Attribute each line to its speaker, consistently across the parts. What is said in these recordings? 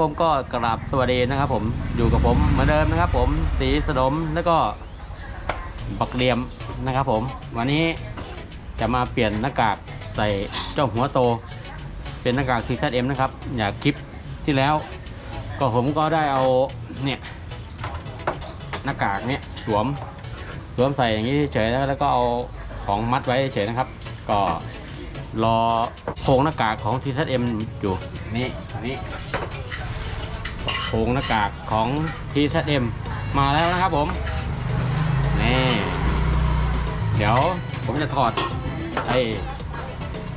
Speaker 1: ผมก็กราบสวัสดีนะครับผมอยู่กับผมเหมือนเดิมนะครับผมสีสนมแล้วก็บักเหลียมนะครับผม วันนี้จะมาเปลี่ยนหน้ากากใส่เจ้าหัวโต เป็นหน้ากาก CZM นะครับ อยากคลิปที่แล้ว ก็ผมก็ได้เอาเนี่ยหน้ากากเนี่ยสวมสวมใส่อย่างนี้เฉยแล้วแล้วก็เอาของมัดไว้เฉยนะครับ ก็รอโครงหน้ากากของ TZM อยู่นี่อันนี้ โครงหน้ากากของ TZM มาแล้วนะครับผมนี่เดี๋ยวผมจะถอดไอ้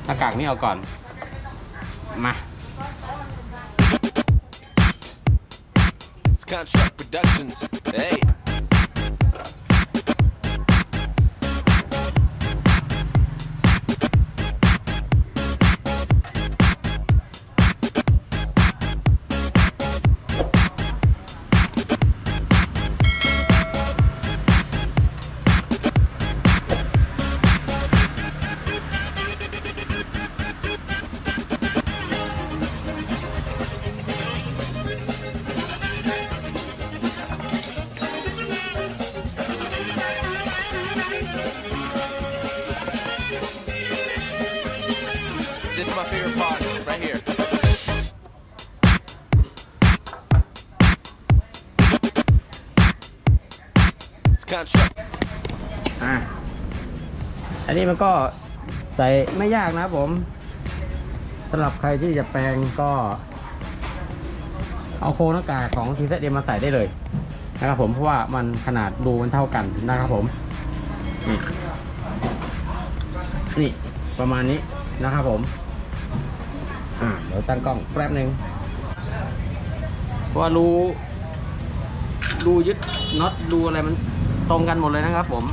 Speaker 1: หน้ากากนี้ออกก่อน มา
Speaker 2: It's Contract Productions. Hey. This is my favorite part right here. It's country
Speaker 1: อะอันนี้มันก็ใส่ไม่ยากนะครับผมสำหรับใครที่จะแปลงก็ เอาโครงหน้ากากของ TZM มาใส่ได้เลยนะครับผมเพราะว่ามันขนาดดูมันเท่ากันนะครับผม นี่นี่ประมาณนี้นะครับผม อ่าเดี๋ยวตั้งกล้องแป๊บหนึ่งเพราะว่ารูรูยึดน็อตรูอะไรมันตรงกันหมดเลยนะครับผม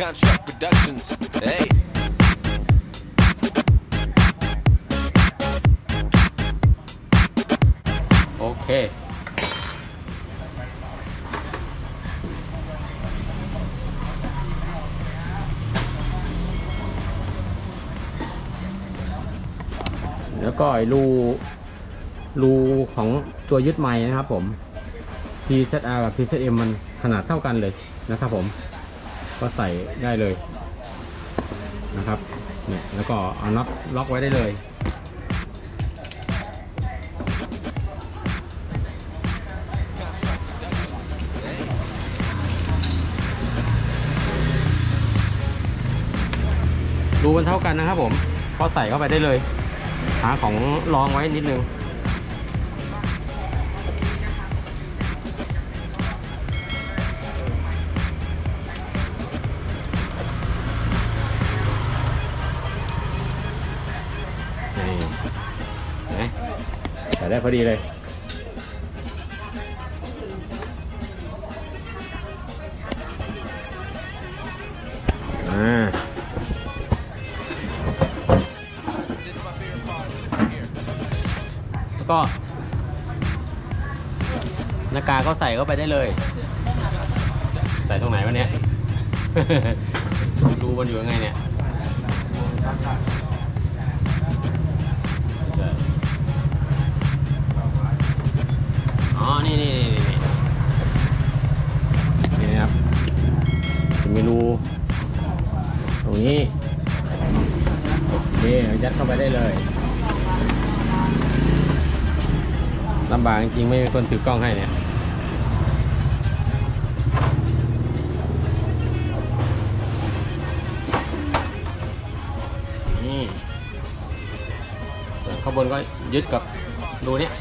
Speaker 2: Contract Productions.
Speaker 1: แล้วก็รูรูของตัวยึดไม้นะครับผม TZR กับ TZM มันขนาดเท่ากันเลยนะครับผม ก็ใส่ได้เลยนะครับเนี่ยแล้วก็เอาน็อตล็อกไว้ได้เลยรูมันเท่ากันนะครับผม ก็ใส่เข้าไปได้เลย หาของรองไว้นิดนึง นี่เห็นไหมใส่ได้พอดีเลย อ่า ก็หน้ากากก็ใส่เข้าไปได้เลย ใส่ตรงไหนวะเนี่ยดูมันอยู่ยังไงเนี่ยอ๋อ นี่นี่นี่นี่นี่นะครับจะมีรูตรงนี้นี่ยัดเข้าไปได้เลย ลำบากจริงๆไม่มีคนถือกล้องให้เนี่ยนี่ข้างบนก็ยึดกับรูเนี้ย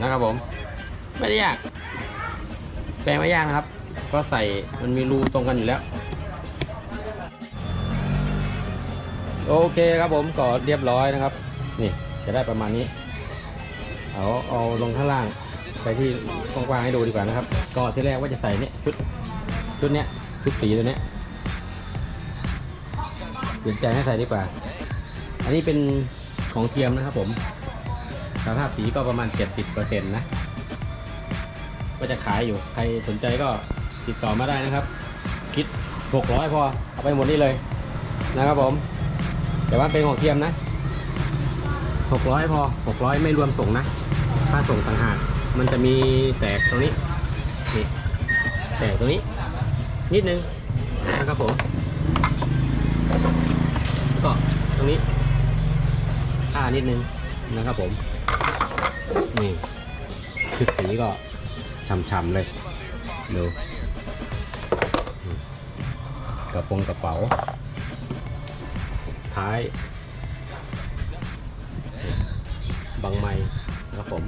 Speaker 1: นะครับผมไม่ได้ยาก แปลงไม่ยากนะครับ ก็ใส่มันมีรูตรงกันอยู่แล้ว โอเคครับผมก็เรียบร้อยนะครับ นี่จะได้ประมาณนี้ เอาเอาลงข้างล่างไปที่กว้างๆให้ดูดีกว่านะครับ ก็ที่แรกว่าจะใส่เนี่ยชุดชุดเนี้ยชุดสีตัวเนี้ยเปลี่ยนใจให้ใส่ดีกว่า อันนี้เป็นของเทียมนะครับผม สภาพสีก็ประมาณ 70%นะว่าจะขายอยู่ ใครสนใจก็ติดต่อมาได้นะครับ คิด 600 พอ เอาไปหมดนี่เลยนะครับผม แต่ว่าเป็นของเทียมนะ 600 พอ 600 ไม่รวมส่งนะ ค่าส่งต่างหาก มันจะมีแตกตรงนี้ นี่ แตกตรงนี้ นิดนึงนะครับผม ก็ตรงนี้ค่านิดนึงนะครับผม นี่ชุดสีก็ช่ำๆเลย ดูกระโปรงกระเป๋า ท้ายบังไม้ครับผม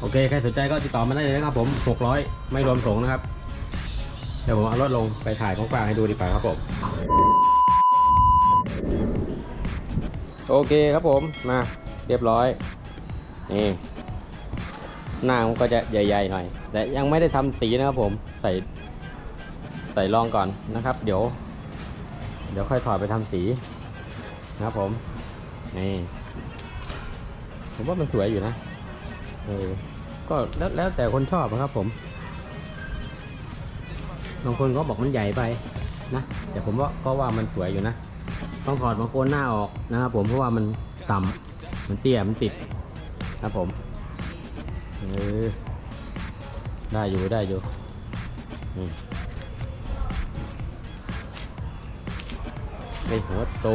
Speaker 1: โอเค ใครสนใจก็ติดต่อมาได้เลยนะครับผม 600 ไม่รวมส่งนะครับ เดี๋ยวผมเอารถลงไปถ่ายของกลางให้ดูดีกว่าครับผม โอเคครับผม มา เรียบร้อย นี่หน้ามันก็จะใหญ่ๆหน่อย แต่ยังไม่ได้ทำสีนะครับผมใส่ใส่รองก่อนนะครับ เดี๋ยว เดี๋ยวค่อยถอดไปทำสีนะครับผมนี่ผมว่ามันสวยอยู่นะเออก็แล้วแล้วแต่คนชอบนะครับผมบางคนก็บอกมันใหญ่ไปนะแต่ผมว่าก็ว่ามันสวยอยู่นะ ต้องถอดบางโคนหน้าออกนะครับผมเพราะว่ามันต่ำมันเตี้ยมันติด ครับผมเออได้อยู่ได้อยู่นี่ในหัวโต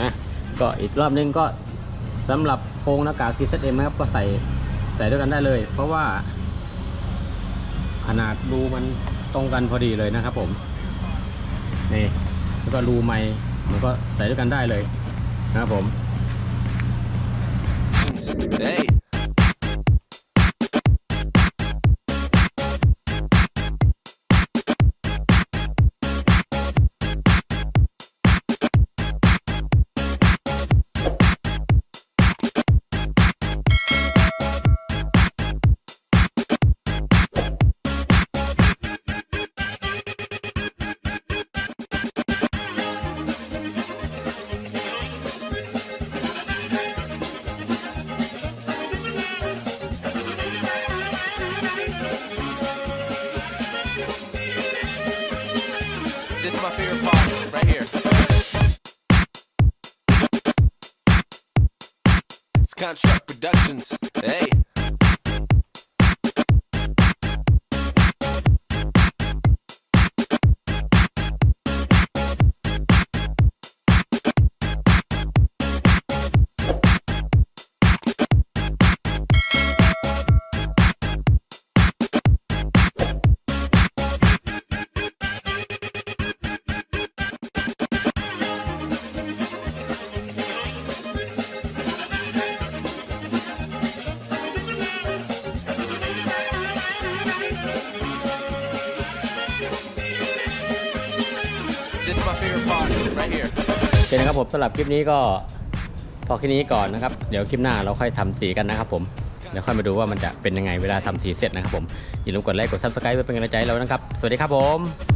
Speaker 1: นะก็อีกรอบนึงก็ สำหรับโครงหน้ากาก TZM นะครับ ก็ใส่ใส่ด้วยกันได้เลย เพราะว่า ขนาดรูมันตรงกันพอดีเลยนะครับ ผมนี่แล้วก็รูไม้มันก็ใส่ด้วยกันได้เลยนะครับผม
Speaker 2: Hey. This is my favorite part, right here. It's Construct Productions.
Speaker 1: โอเคนะครับผมสำหรับคลิปนี้ก็พอแค่นี้ก่อนนะครับ เดี๋ยวคลิปหน้าเราค่อยทำสีกันนะครับผมเดี๋ยวค่อยมาดูว่ามันจะเป็นยังไงเวลาทำสีเสร็จนะครับผมอย่าลืมกดไลค์กดซับสไครป์เพื่อเป็นกำลังใจเรานะครับ สวัสดีครับผม